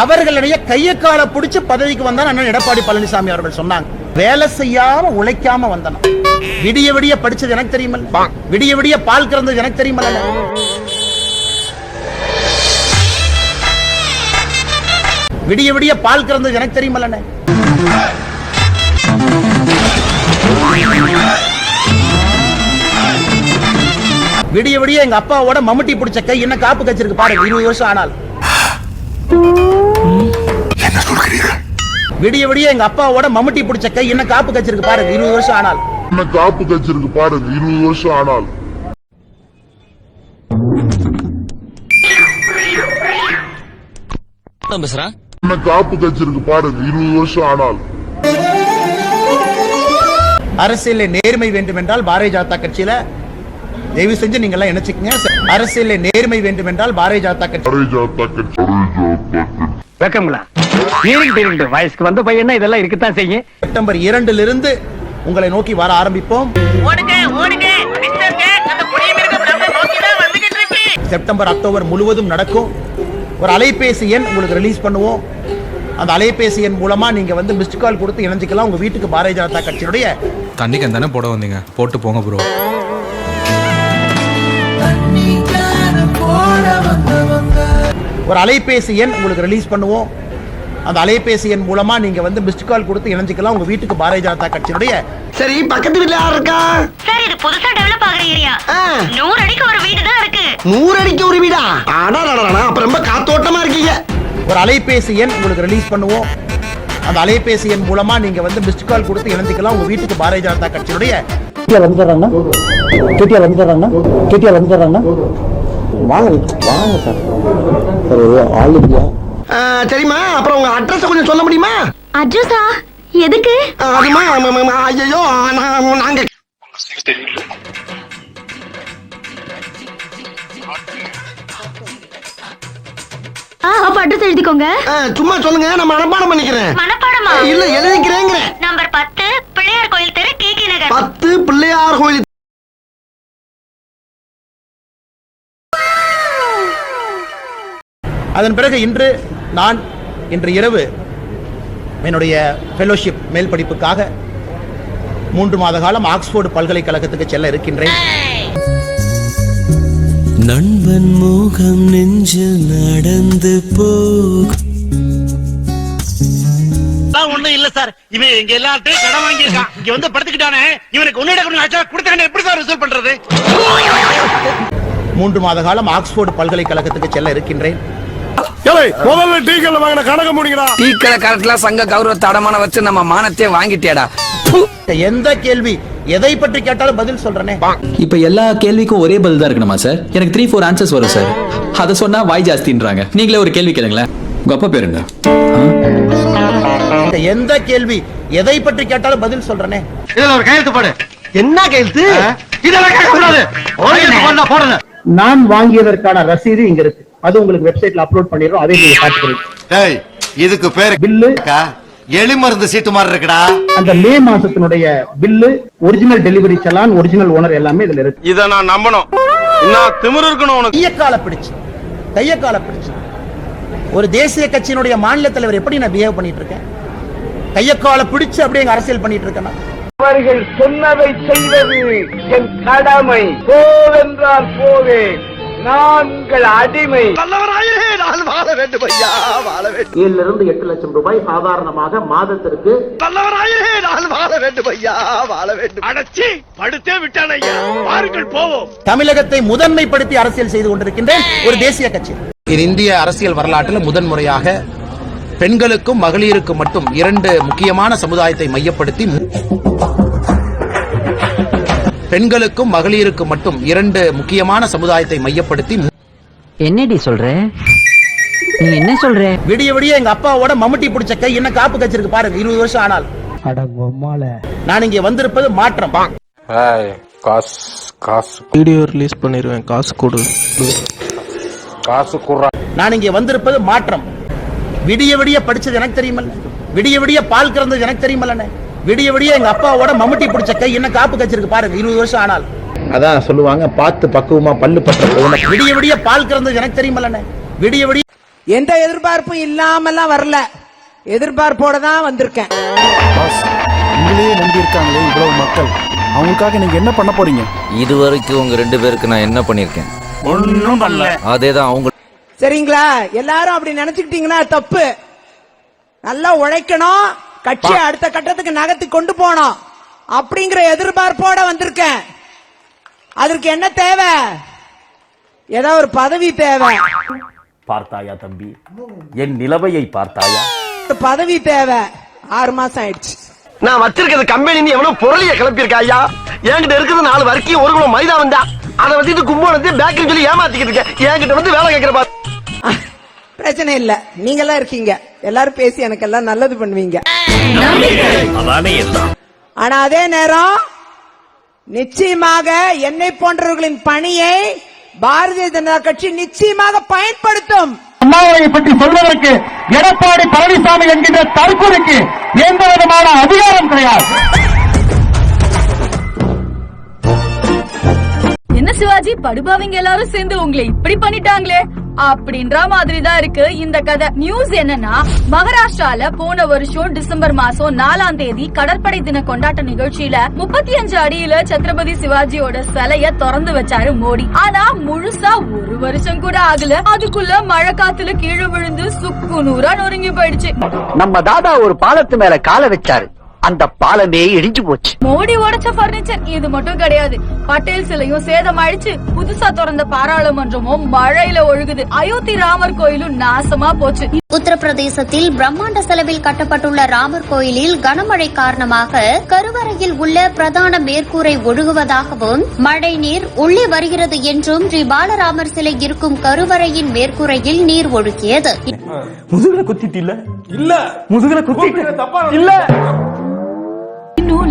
அவர்களுடைய கைய கால பிடிச்சு பதவிக்கு வந்தான் அண்ணன் எடப்பாடி பழனிசாமி அவர்கள் சொன்னாங்க. வேலை செய்யாம உழைக்காம வந்தன விடிய விடிய படிச்சது எனக்கு தெரியுமல்ல. விடிய விடிய பால் கறந்தது எனக்கு தெரியுமல்ல. விடிய விடிய பால் கறந்தது எனக்கு தெரியுமல்ல. விடிய விடிய எங்க அப்பாவோட மம்முட்டி பிடிச்ச கை என்ன காப்பு கச்சிருக்கு பாருங்க இருபது வருஷம் ஆனால் விடிய விடிய எங்க அப்பாவோட மம்முட்டி பிடிச்ச கை என்ன காப்பு கச்சிருக்கு பாருங்க இருபது வருஷம் ஆனால் என்ன காப்பு கச்சிருக்கு பாருங்க இருபது வருஷம் ஆனால் பேசுறான்? என்ன காப்பு கச்சிருக்கு பாருங்க இருபது வருஷம் ஆனால் அரசியலில் நேர்மை வேண்டும் என்றால் பாரதிய ஜனதா கட்சியில தயவு செஞ்சு நீங்க எல்லாம் நினைச்சுக்கங்க அரசியலில் நேர்மை வேண்டும் என்றால் பாரதிய ஜனதா கட்சி வெக்கங்களா வயசுக்கு வந்த பையனா இதெல்லாம் இருக்கத்தான் செய்யும்? செப்டம்பர் இரண்டிலிருந்து உங்களை நோக்கி வர ஆரம்பிப்போம். செப்டம்பர் அக்டோபர் முழுவதும் நடக்கும். ஒரு அலைபேசி எண் உங்களுக்கு ரிலீஸ் பண்ணுவோம். அந்த அலைபேசி எண் மூலமா நீங்க வந்து மிஸ்டு கால் கொடுத்து இணைஞ்சிக்கலாம். உங்க வீட்டுக்கு பாரதிய ஜனதா கட்சியினுடைய தண்ணிக்கு தானே போட வந்தீங்க? போட்டு போங்க ப்ரோ ஒரு அலைபேசி எண் உங்களுக்கு ரிலீஸ் பண்ணுவோம். அந்த அலைபேசி எண் மூலமா நீங்க வந்து மிஸ்டு கால் கொடுத்து இணைஞ்சிக்கலாம். உங்க வீட்டுக்கு பாரதிய ஜனதா கட்சியினுடைய சரி பக்கத்து வீட்டுல யார் இருக்கா? சார் இது புதுசா டெவலப் ஆகுற ஏரியா. நூறு அடிக்கு ஒரு வீடு தான் இருக்கு. நூறு அடிக்க ஒரு வீடா? ஆனா அப்ப ரொம்ப காத்தோட்டமா இருக்கீங்க. ஒரு அலைபேசி எண் உங்களுக்கு ரிலீஸ் பண்ணுவோம். அந்த அலைபேசி எண் மூலமா நீங்க வந்து மிஸ்டு கால் கொடுத்து இணைஞ்சிக்கலாம். உங்க வீட்டுக்கு பாரதிய ஜனதா கட்சியினுடைய கேட்டியா வந்துடுறாங்க கேட்டியா வந்துடுறாங்க கேட்டியா வந்துடுறாங்க வாங்க வாங்க சார். சார் ஒரு ஆள் இல்லையா ஆ, சரிம்மா அப்புறம் உங்க அட்ரஸ் கொஞ்சம் சொல்ல முடியுமா? அட்ரஸா எதுக்கு? அதுமா ஐயோ நாங்க ஆ அப்ப அட்ரஸ் எழுதிக்கோங்க. ஆ, சும்மா சொல்லுங்க நான் மனப்பாடம் பண்ணிக்கிறேன். மனப்பாடமா? இல்ல எழுதிக்கிறேங்கிறேன் நம்பர் பத்து பிள்ளையார் கோயில் தெரு கே நகர். பத்து பிள்ளையார் கோயில் அதன் பிறகு இன்று நான் இன்று இரவு என்னுடைய ஃபெலோஷிப் மேல் படிப்புக்காக மூன்று மாத காலம் ஆக்ஸ்போர்டு பல்கலைக்கழகத்துக்கு செல்ல இருக்கின்றேன். நண்பன் முகம் நெஞ்சில் நடந்து போகும் ஒண்ணும் இல்ல சார். இவன் எங்க எல்லாத்தையும் கடன் வாங்கியிருக்கான். இங்க வந்து படுத்துக்கிட்டானே. இவனுக்கு ஒன்னு கொடுத்த எப்படி சார் ரிசல்ட் பண்றது? மூன்று மாத காலம் ஆக்ஸ்போர்டு பல்கலைக்கழகத்துக்கு செல்ல இருக்கின்றேன். முதல்ல டீ கல்ல வாங்கின கணக்க முடிங்கடா. டீக்கடை கரெக்ட்ல சங்க கௌரவத்தை அடமான வச்சு நம்ம மானத்தையே வாங்கிட்டேடா எந்த கேள்வி? எதை பற்றி கேட்டாலும் பதில் சொல்றேனே. இப்ப எல்லா கேள்விக்கும் ஒரே பதில் தான் இருக்கணுமா சார் எனக்கு த்ரீ ஃபோர் ஆன்சர்ஸ் வரும் சார் அதை சொன்னா வாய் ஜாஸ்தின்றாங்க. நீங்களே ஒரு கேள்வி கேளுங்களேன். உங்க அப்பா பேர் என்ன? எந்த கேள்வி? எதை பற்றி கேட்டாலும் பதில் சொல்றேனே. இதுல ஒரு கையெழுத்து போடு. என்ன கையெழுத்து? இதெல்லாம் கேட்க கூடாது நான் வாங்கியதற்கான ரசீது இங்க இருக்கு. அது உங்களுக்கு வெப்சைட்ல அப்லோட் பண்ணிடுறோம் அதை நீங்க பாத்துக்கிறீங்க இதுக்கு பேரு பில்லு. எலி மருந்து சீட்டு மாதிரி இருக்குடா. அந்த May மாசத்தினுடைய bill original delivery challan original owner எல்லாமே இதுல இருக்கு. இத நான் நம்பணும். இன்னும் திமிரு இருக்கணும் உனக்கு. கைய கால பிடிச்சு கைய கால பிடிச்சு. ஒரு தேசிய கட்சியினுடைய மாநில தலைவர் எப்படி நான் பிஹேவ் பண்ணிட்டு இருக்கேன் கைய கால பிடிச்சு அப்படியே எங்க அரசியல் பண்ணிட்டு இருக்கேன் நான். அவர்கள் சொன்னதை செய்வது என் கடமை. போவென்றால் போவேன் நான் உங்கள் அடிமை நான் வாழ வேண்டும் ஐயா வாழ வேண்டும். ஏழுல இருந்து எட்டு லட்சம் ரூபாய் சாதாரணமாக மாதத்திற்கு நல்லவராயே நான் வாழ வேண்டும் ஐயா வாழ வேண்டும். அடச்சி படுத்தே விட்டான் ஐயா. பாருங்கள் போவோம். தமிழகத்தை முதன்மைப்படுத்தி அரசியல் செய்து கொண்டிருக்கின்றேன் ஒரு தேசிய கட்சி. இந்திய அரசியல் வரலாற்றில் முதன்முறையாக பெண்களுக்கும் மகளிருக்கும் மட்டும் இரண்டு முக்கியமான சமுதாயத்தை மையப்படுத்தி பெண்களுக்கும் மகளிருக்கும் மட்டும் இரண்டு முக்கியமான சமுதாயத்தை மையப்படுத்தி என்னடி சொல்ற? நீ என்ன சொல்ற? விடிய விடிய எங்க அப்பாவோட மம்முட்டி பிடிச்ச கை என்ன காப்பு கச்சிருக்கு பாருங்க. இருபது வருஷம் ஆனால். நான் இங்கே வந்திருப்பது மாற்றம். வீடியோ ரிலீஸ் பண்ணிடுவேன் காசு கொடு. நான் இங்கே வந்திருப்பது மாற்றம். விடிய விடிய படிச்சது எனக்கு தெரியுமல்ல. விடிய விடிய பால் கறந்தது எனக்கு தெரியுமல்லண்ணே. விடிய விடிய எங்க அப்பாவோட மம்முட்டி பிடிச்ச கை என்ன காப்பு கச்சிருக்கு பாருங்க இருபது வருஷம் ஆனால் அதான் சொல்லுவாங்க பார்த்து பக்குவமா பல்லு பற்ற விடிய விடிய பால் கறந்தது எனக்கு தெரியுமல்லண்ணே. விடிய விடிய எந்த எதிர்பார்ப்பும் இல்லாமலாம் வரல. எதிர்பார்ப்போட தான் வந்திருக்கேன். உங்களையே நம்பி இருக்காங்களே இவ்வளவு மக்கள். அவங்களுக்காக நீங்க என்ன பண்ண போறீங்க? இது வரைக்கும் உங்க ரெண்டு பேருக்கு நான் என்ன பண்ணிருக்கேன் ஒன்னும் பண்ணல. அதேதான் அவங்க சரிங்களா? எல்லாரும் அப்படி நினைச்சுக்கிட்டீங்கன்னா தப்பு. நல்லா உழைக்கணும். கட்சியை அடுத்த கட்டத்துக்கு நகர்த்தி கொண்டு போனோம். அப்படிங்கிற எதிர்பார்ப்போட வந்திருக்கேன். அதற்கு என்ன தேவை? ஏதோ ஒரு பதவி தேவை. பார்த்தாயா தம்பி? என் நிலவையை பார்த்தாயா? பதவி தேவை. ஆறு மாசம் ஆயிடுச்சு. நான் வச்சிருக்கிறது கம்பெனி எவ்வளவு பொருளிய கிளப்பியிருக்கா ஐயா? என்கிட்ட இருக்குது நாலு வரைக்கும் ஒரு கிலோ மைதா வந்தா அதை வச்சுட்டு கும்போனத்தை பேக்கரி சொல்லி ஏமாத்திக்கிட்டு இருக்கேன். என்கிட்ட வந்து வேலை கேட்கிற பாரு பிரச்சனை இல்ல. நீங்க எல்லாம் இருக்கீங்க. எல்லாரும் பேசி எனக்கு எல்லாம் நல்லது பண்ணுவீங்க. ஆனா அதே நேரம் நிச்சயமாக என்னை போன்றவர்களின் பணியை பாரதிய ஜனதா கட்சி நிச்சயமாக பயன்படுத்தும். அண்ணாவை பற்றி சொல்வதற்கு எடப்பாடி பழனிசாமி என்கின்ற தற்கொலைக்கு எந்த விதமான அதிகாரம் கிடையாது. என்ன சிவாஜி படுபாவிங்க எல்லாரும் சேர்ந்து உங்களை இப்படி பண்ணிட்டாங்களே? அப்படின்ற மாதிரி தான் இருக்கு. இந்த கதை நியூஸ் என்னன்னா மகாராஷ்டிரால போன வருஷம் டிசம்பர் மாசம் நாலாம் தேதி கடற்படை தின கொண்டாட்ட நிகழ்ச்சியில முப்பத்தி அஞ்சு அடியில சத்ரபதி சிவாஜியோட சிலைய திறந்து வச்சாரு மோடி. ஆனா முழுசா ஒரு வருஷம் கூட ஆகல. அதுக்குள்ள மழை காத்துல கீழே விழுந்து சுக்கு நூறா நொறுங்கி போயிடுச்சு. நம்ம தாதா ஒரு பாலத்து மேல காலை வச்சாரு. அந்த பாலமே இடிஞ்சு போச்சு. மோடி உடைச்ச பர்னிச்சர் இது மட்டும் கிடையாது. பட்டேல் சிலையும் சேதமாயிடுச்சு புதுசா திறந்த பாராளுமன்றமும் மழையில ஒழுகுது. அயோத்தி ராமர் கோயிலும் நாசமா போச்சு. உத்தரப்பிரதேசத்தில் பிரம்மாண்ட செலவில் கட்டப்பட்டுள்ள ராமர் கோயிலில் கனமழை காரணமாக கருவறையில் உள்ள பிரதான மேற்கூரை ஒழுகுவதாகவும் மழை நீர் உள்ளே வருகிறது என்றும் ஸ்ரீ பாலராமர் சிலை இருக்கும் கருவறையின் மேற்கூரையில் நீர் ஒழுகியது முதுகுல குத்திட்டு இல்ல? இல்ல. முதுகுல குத்திட்டு இல்ல.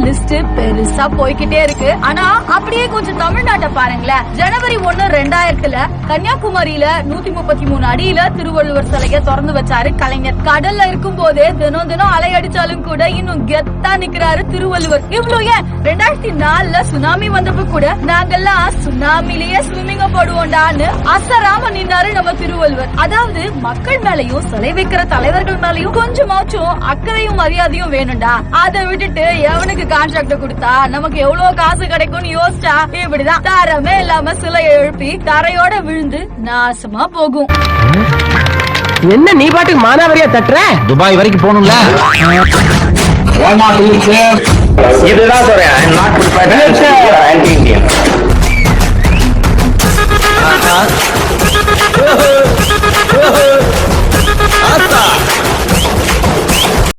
லிஸ்ட் பெருசா போய்கிட்டே இருக்கு. ஆனா அப்படியே கொஞ்சம் தமிழ்நாட்டை பாருங்களேன். ஜனவரி ஒண்ணு ரெண்டாயிரத்துல கன்னியாகுமரியில நூத்தி முப்பத்தி மூணு அடியில திருவள்ளுவர் சிலைய திறந்து வச்சாரு கலைஞர். கடல்ல இருக்கும் போதே தினம் தினம் அலை அடிச்சாலும் கூட இன்னும் கெத்தா நிக்கிறாரு திருவள்ளுவர். இவ்வளவு ஏன்? ரெண்டாயிரத்தி நாலுல சுனாமி வந்தப்ப கூட நாங்கெல்லாம் சுனாமிலேயே ஸ்விம்மிங்க போடுவோம்டான்னு அசராம நின்னாரு நம்ம திருவள்ளுவர். அதாவது மக்கள் மேலயும் சிலை வைக்கிற தலைவர்கள் மேலையும் கொஞ்சமாச்சும் அக்கறையும் மரியாதையும் வேணும்டா. அதை விட்டுட்டு எவனுக்கு கான்ட்ராக்ட் கொடுத்தா நமக்கு எவ்வளவு காசு கிடைக்கும்னு யோசிச்சா இப்படிதான் தரமே இல்லாம சிலையை எழுப்பி தரையோட விழுந்து நாசமா போகும் என்ன நீ பாட்டுக்கு மானாவரியா தட்டுற துபாய் வரைக்கும் போகணும்ல இதுதான் சொல்றேன்